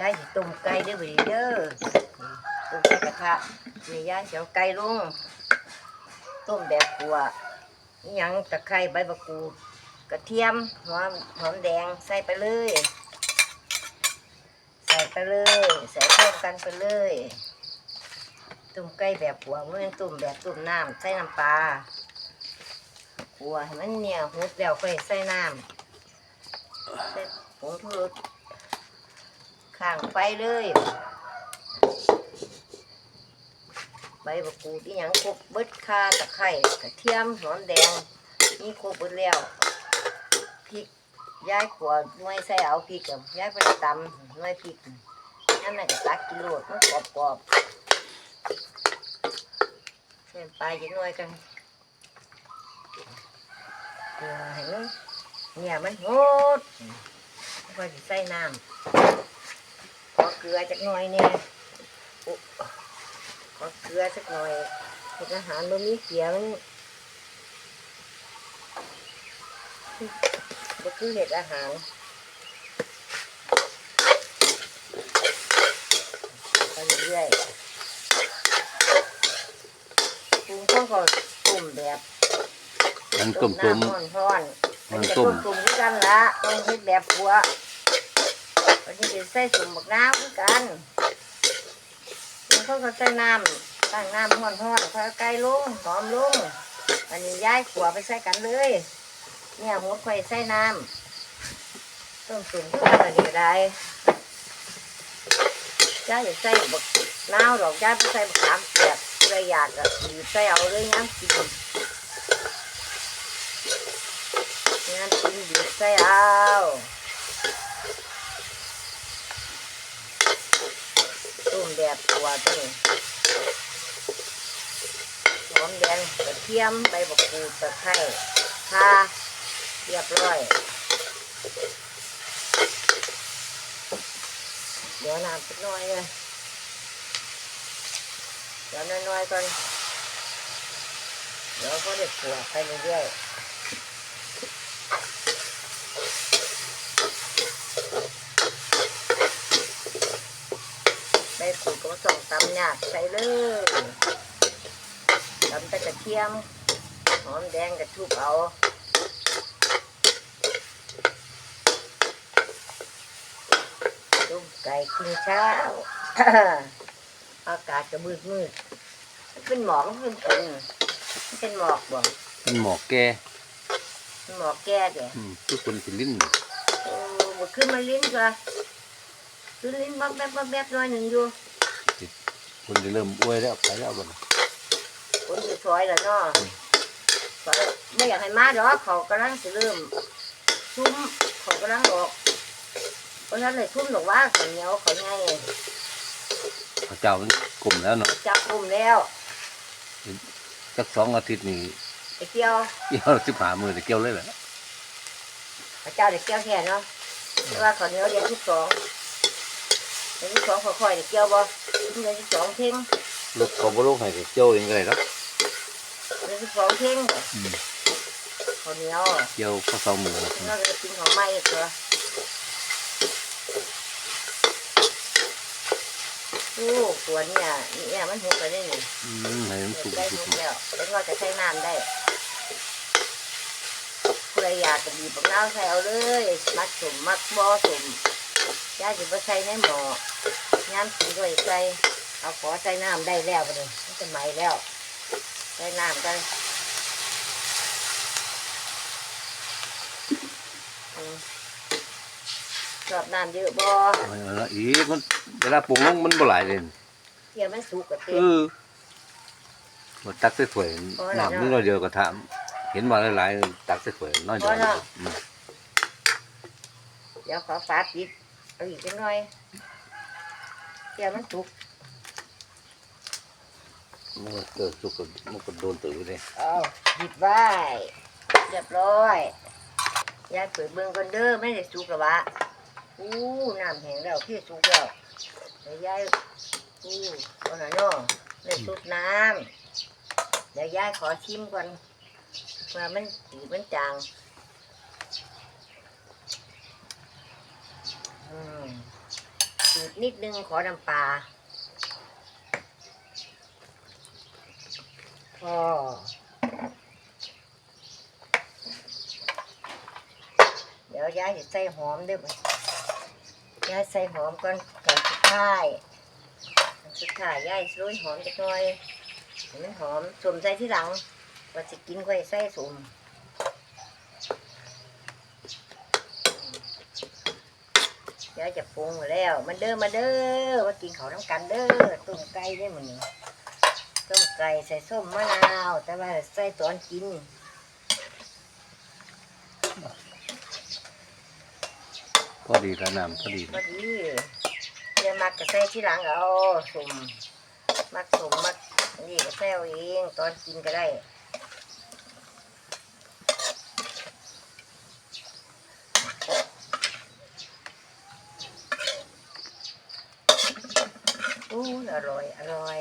ยายสิต้มไก่เด้อบัดนี้เด้อต้มไก่กระทะนี่ยายสิเอาไก่ลงต้มแบบกัวยังตะไคร้ใบมะกรูดกระเทียมหอมหอมแดงใส่ไปเลย ใส่ไปเลย ใส่เพิ่มกันไปเลยต้มไก่แบบกัวเมื่อต้มแบบต้มน้ำใส่น้ำปลากัวให้มันเนี่ยหุดแล้วค่อยใส่น้ำใส่ผงชูรส ข้างไฟเลยใบบักกูดอีหยังครบเบิดข่าตะไคร้กระเทียมหอมแดงนี่ครบเบิดแล้วพริกย้ายขวดน่วยใส่เอาพริกกับย้ายไปตำน่วยพริกนั่นน่ะตักกิโลดมันกรอบกรอบเส้นปลายจะน่วยกันเพื่อให้มันเนี่ยมันโหดก็จะใส่น้ำ ขอเกลือจักหน่อยเนี่ยอุ๊ขอเกลือจักหน่อยเห็ดอาหารบ่มีเกลือมันบ่คือเห็ดอาหารไปเรื่อยๆปรุงข้าวก็ตุ่มแบบมันต้มต้มน้ำร้อนๆมัมันนจะต้ต้มมตุ่มด้วยกันละต้องเฮ็ดแบบหัว วันนี้จะใส่สุ่มบักน้ำด้วยกันมันเขาก็ใส่น้ำตั้งน้ำห้อนๆค่อยไก่ลงหอมลงอันนี้ย้ายขัวไปใส่กันเลย เนี่ยหมดไฟใส่น้ำต้มตุ่มทุกอย่างนี้ได้ย้ายจะใส่บักน้าวดอกย้าไปใส่บักขามเปียกอะไรอยากก็หยิบใส่เอาเลยน้ำกินงานกินบีบใส่เอาต้ม แบบตัวตัวนี้หอมแดงกระเทียมใบบักกูดตะไคร้ข่าเรียบร้อยเดี๋ยวน้ำสักน่อยเลยเดี๋ยวน้อยๆก่อนเดี๋ยวก็เด็ดขัวไปเรื่อยๆ ใบขูดก็ ส่งตำหยาบใส่เลยตำแต่กระเทียม หอมแดงกระทุบเอาต้มไก่กินเช้า อากาศจะมืดมืดมันเป็นหมอกมันเป็นฝนมันเป็นหมอกบ่เป็นหมอกแกเป็นหมอกแก่เดี๋ยอืมทุกคนสิลิ้นโอ้บขึ้นมาลิ้นก็ขึ้นลิ้นบักแป๊บบักแป๊บหน้อยหนึ่งอยู่ คนจะเริ่มอ้วยแล้วไปแล้วบ่นคนจะซอยแล้วเนาะซอยไม่อยากให้มาดอกเขากำลังสิเริ่มซุ่มเขากำลังออกเพราะฉะนั้นเลยซุ่มดอกว่าเขาวเหนียวเขาไงพระเจ้ามันกลุ่มแล้วเนาะจับกลุ่มแล้วสักสองอาทิตย์นี่ไอ้เกี้ยวเกี่ยวสิบหามือจะเกี่ยวเลยแหละพระเจ้าเด็กเกี้ยวแทนเนาะแต่ว่าเขาวเหนียวเดือนที่สองเดื อนที่สองค่อยๆเด็กเกี้ยวบ่เดือนที่สองเพ่งรถเขาบ่ลงให้เกี่ยวเองก็ได้ครับเดือนที่สองเพ่งอืมเขาวเหนียวเกี่ยวข้าวสองมือเราจะกินของใหม่อีกเหรอโอ้ขวดเนี่ยเนี่ยมันหุบไปได้หนึ่งอืมให้มันสุกได้สุหุกบแล้วแล้วก็จะใช้น้ำได้ผู้ใดอยากจะบีบมะนาวใส่เอาเลย มัดสมมัดบ่อสม ย่าจะไปใส่ในหม้อน้ำกินด้วยใส่เอาขอใส่น้ำได้แล้วไปเลยมันจะไหมแล้ว ใส่น้ำกันอืมชอบน้ำเยอะบ่เอาละอีกมันเวลาปรุงลงมันบ่หลายเลยเที่ยวมันสุกกับเต็เอมอมาตักใส่ถ้วยโอ้ยหลายน้ำนิดหน่อยเดียวก็ทำเห็นมาหลายๆตักใส่ถ้วยน้อยเดียวโอ้ยเนาะ อืม เดี๋ยวขอฝาปิด เอาอีกนิดหน่อยเที่ยวมันสุกมันก็เกิดสุกก็มันก็โดนตื่นเลยเอาหยิบไว้เรียบร้อยยายเปิดเบื้องก่อนเด้อไม่ได้สุกหรอวะอู้น้ำแห้งแล้วพี่สุกแล้วเดี๋ยวยายอู้เอาหน่อยเนาะเลยสุดน้ำเดี๋ยวยายขอชิมก่อนว่ามันสีมันจางอืมสี นิดนึงขอน้ำปลาพอเดี๋ยวยายจะใส่หอมด้วยบ่ยายใส่หอมก่อนก่อนสุดท้ายสุดท้ายยายโรยหอมจักหน่อยให้มันหอมสวมใส่ที่หลังว่าสิกินก็ให้ใส่สวม เดี๋ยวจะปรุงแล้ว มันเด้อมาเด้อมากินข้าวน้ำกันเด้อต้มไก่ได้หมดนี่ต้มไก่ใส่ส้มมะนาว แต่ว่าใส่ตอนกินพอดีแล้วน้ำพอดีพอดีเดี๋ยวมักก็ใส่ที่หลังเอาสุ่มมักสุ่มมักนี่ก็ใส่เอาเอง ตอนกินก็ได้อู้ อร่อย อร่อย